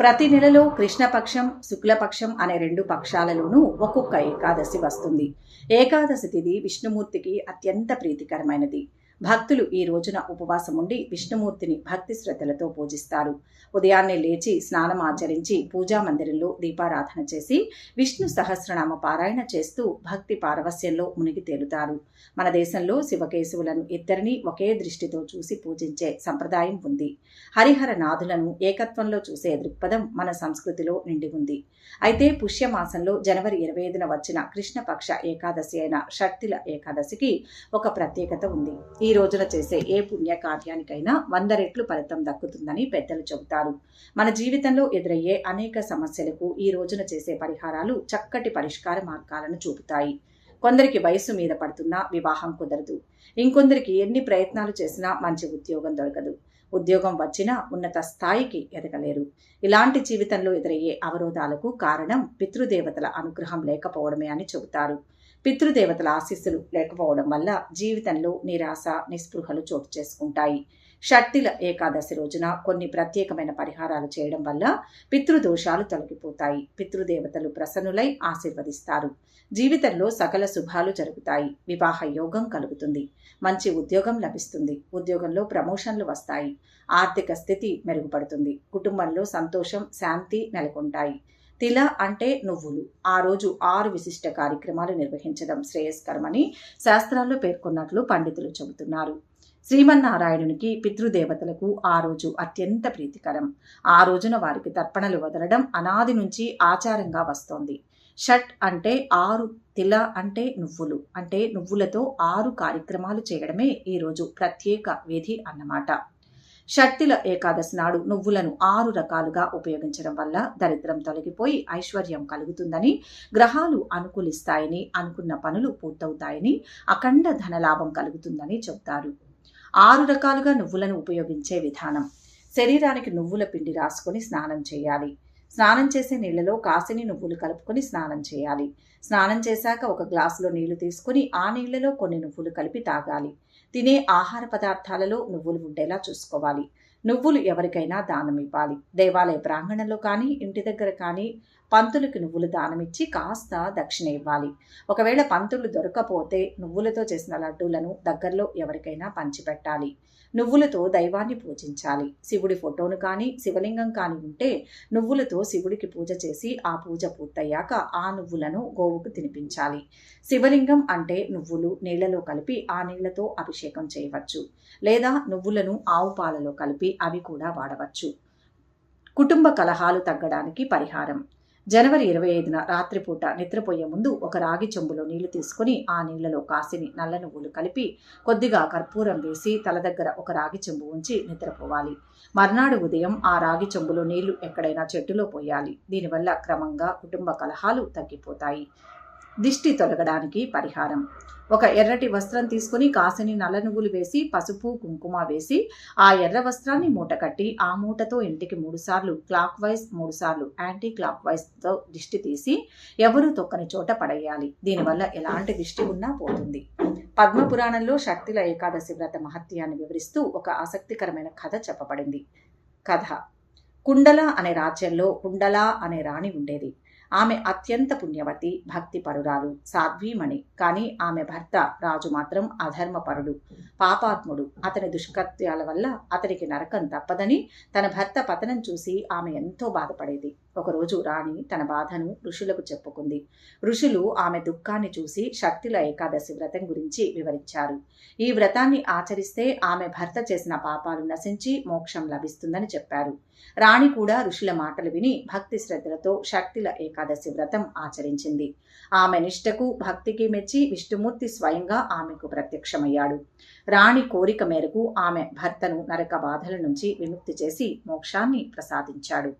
ప్రతి నెలలో కృష్ణపక్షం శుక్లపక్షం అనే రెండు పక్షాలలోనూ ఒక్కొక్క ఏకాదశి వస్తుంది. ఏకాదశి తిథి విష్ణుమూర్తికి అత్యంత ప్రీతికరమైనది. భక్తులు ఈ రోజున ఉపవాసం ఉండి విష్ణుమూర్తిని భక్తి శ్రద్ధలతో పూజిస్తారు. ఉదయాన్నే లేచి స్నానం ఆచరించి పూజా మందిరంలో దీపారాధన చేసి విష్ణు సహస్రనామ పారాయణ చేస్తూ భక్తి పారవస్యంలో మునిగి తేలుతారు. మన దేశంలో శివకేశవులను ఇద్దరిని ఒకే దృష్టితో చూసి పూజించే సంప్రదాయం ఉంది. హరిహర నాథులను ఏకత్వంలో చూసే దృక్పథం మన సంస్కృతిలో నిండి ఉంది. అయితే పుష్యమాసంలో జనవరి ఇరవై ఐదున వచ్చిన కృష్ణపక్ష ఏకాదశి అయిన షట్తిల ఏకాదశికి ఒక ప్రత్యేకత ఉంది. ఈ రోజున చేసే ఏ పుణ్య కార్యానికైనా వంద రెట్లు ఫలితం దక్కుతుందని పెద్దలు చెబుతారు. మన జీవితంలో ఎదురయ్యే అనేక సమస్యలకు ఈ రోజున చేసే పరిహారాలు చక్కటి పరిష్కార మార్గాలను చూపుతాయి. కొందరికి వయస్సు మీద పడుతున్నా వివాహం కుదరదు. ఇంకొందరికి ఎన్ని ప్రయత్నాలు చేసినా మంచి ఉద్యోగం దొరకదు. ఉద్యోగం వచ్చినా ఉన్నత స్థాయికి ఎదగలేరు. ఇలాంటి జీవితంలో ఎదురయ్యే అవరోధాలకు కారణం పితృదేవతల అనుగ్రహం లేకపోవడమే అని చెబుతారు. పితృదేవతల ఆశీస్సులు లేకపోవడం వల్ల జీవితంలో నిరాశ నిస్పృహలు చోటు చేసుకుంటాయి. షట్టిల ఏకాదశి రోజున కొన్ని ప్రత్యేకమైన పరిహారాలు చేయడం వల్ల పితృదోషాలు తొలగిపోతాయి. పితృదేవతలు ప్రసన్నులై ఆశీర్వదిస్తారు. జీవితంలో సకల శుభాలు జరుగుతాయి. వివాహ యోగం కలుగుతుంది. మంచి ఉద్యోగం లభిస్తుంది. ఉద్యోగంలో ప్రమోషన్లు వస్తాయి. ఆర్థిక స్థితి మెరుగుపడుతుంది. కుటుంబంలో సంతోషం శాంతి నెలకొంటాయి. తిల అంటే నువ్వులు. ఆ రోజు ఆరు విశిష్ట కార్యక్రమాలు నిర్వహించడం శ్రేయస్కరమని శాస్త్రాల్లో పేర్కొన్నట్లు పండితులు చెబుతున్నారు. శ్రీమన్నారాయణునికి పితృదేవతలకు ఆ రోజు అత్యంత ప్రీతికరం. ఆ రోజున వారికి తర్పణలు వదలడం అనాది నుంచి ఆచారంగా వస్తోంది. షట్ అంటే ఆరు తిల అంటే నువ్వులు. అంటే నువ్వులతో ఆరు కార్యక్రమాలు చేయడమే ఈరోజు ప్రత్యేక విధి అన్నమాట. షట్టిల ఏకాదశి నాడు నువ్వులను ఆరు రకాలుగా ఉపయోగించడం వల్ల దరిద్రం తొలగిపోయి ఐశ్వర్యం కలుగుతుందని గ్రహాలు అనుకూలిస్తాయని అనుకున్న పనులు పూర్తవుతాయని అఖండ ధనలాభం కలుగుతుందని చెబుతారు. ఆరు రకాలుగా నువ్వులను ఉపయోగించే విధానం. శరీరానికి నువ్వుల పిండి రాసుకొని స్నానం చేయాలి. స్నానం చేసే నీళ్ళలో కాసిని నువ్వులు కలుపుకొని స్నానం చేయాలి. స్నానం చేశాక ఒక గ్లాసులో నీళ్ళు తీసుకుని ఆ నీళ్ళలో కొన్ని నువ్వులు కలిపి తాగాలి. తినే ఆహార పదార్థాలలో నువ్వులు ఉండేలా చూసుకోవాలి. నువ్వులు ఎవరికైనా దానం ఇవ్వాలి దేవాలయ ప్రాంగణంలో కానీ ఇంటి దగ్గర కానీ పంతులకి నువ్వులు దానమిచ్చి కాస్త దక్షిణ ఇవ్వాలి. ఒకవేళ పంతులు దొరకపోతే నువ్వులతో చేసిన లడ్డూలను దగ్గరలో ఎవరికైనా పంచిపెట్టాలి. నువ్వులతో దైవాన్ని పూజించాలి. శివుడి ఫోటోను కానీ శివలింగం కానీ ఉంటే నువ్వులతో శివుడికి పూజ చేసి ఆ పూజ పూర్తయ్యాక ఆ నువ్వులను గోవుకు తినిపించాలి. శివలింగం అంటే నువ్వులు నీళ్ళలో కలిపి ఆ నీళ్ళతో అభిషేకం చేయవచ్చు. లేదా నువ్వులను ఆవు పాలలో కలిపి అవి కూడా వాడవచ్చు. కుటుంబ కలహాలు తగ్గడానికి పరిహారం. జనవరి ఇరవై ఐదున రాత్రిపూట నిద్రపోయే ముందు ఒక రాగి చెంబులో నీళ్ళు తీసుకుని ఆ నీళ్ళలో కాసిని నల్ల నువ్వులు కలిపి కొద్దిగా కర్పూరం వేసి తల దగ్గర ఒక రాగి చెంబు ఉంచి నిద్రపోవాలి. మర్నాడు ఉదయం ఆ రాగి చెంబులో నీళ్ళు ఎక్కడైనా చెట్టులో పోయాలి. దీనివల్ల క్రమంగా కుటుంబ కలహాలు తగ్గిపోతాయి. దిష్టి తొలగడానికి పరిహారం. ఒక ఎర్రటి వస్త్రం తీసుకుని కాసిని నల్ల నువ్వులు వేసి పసుపు కుంకుమ వేసి ఆ ఎర్ర వస్త్రాన్ని మూట కట్టి ఆ మూటతో ఇంటికి మూడుసార్లు క్లాక్ వైజ్ మూడుసార్లు యాంటీ క్లాక్ వైజ్తో దిష్టి తీసి ఎవరు తొక్కని చోట పడేయాలి. దీనివల్ల ఎలాంటి దిష్టి ఉన్నా పోతుంది. పద్మపురాణంలో శక్తిల ఏకాదశి వ్రత మహత్యాన్ని వివరిస్తూ ఒక ఆసక్తికరమైన కథ చెప్పబడింది. కథ. కుండల అనే రాజ్యంలో కుండల అనే రాణి ఉండేది. ఆమె అత్యంత పుణ్యవతి భక్తిపరురాలు సాధ్వీమణి. కానీ ఆమె భర్త రాజు మాత్రం అధర్మపరుడు. పాపాత్ముడు. అతని దుష్కృత్యాల వల్ల అతనికి నరకం తప్పదని తన భర్త పతనం చూసి ఆమె ఎంతో బాధపడేది. ఒకరోజు రాణి తన బాధను ఋషులకు చెప్పుకుంది. ఋషులు ఆమె దుఃఖాన్ని చూసి శక్తిల ఏకాదశి వ్రతం గురించి వివరించారు. ఈ వ్రతాన్ని ఆచరిస్తే ఆమె భర్త చేసిన పాపాలు నశించి మోక్షం లభిస్తుందని చెప్పారు. రాణి కూడా ఋషుల మాటలు విని భక్తి శ్రద్ధలతో శక్తిల ఏకాదశి వ్రతం ఆచరించింది. ఆమె నిష్టకు భక్తికి మెచ్చి విష్ణుమూర్తి స్వయంగా ఆమెకు ప్రత్యక్షమయ్యాడు. రాణి కోరిక మేరకు ఆమె భర్తను నరక బాధల నుంచి విముక్తి చేసి మోక్షాన్ని ప్రసాదించాడు.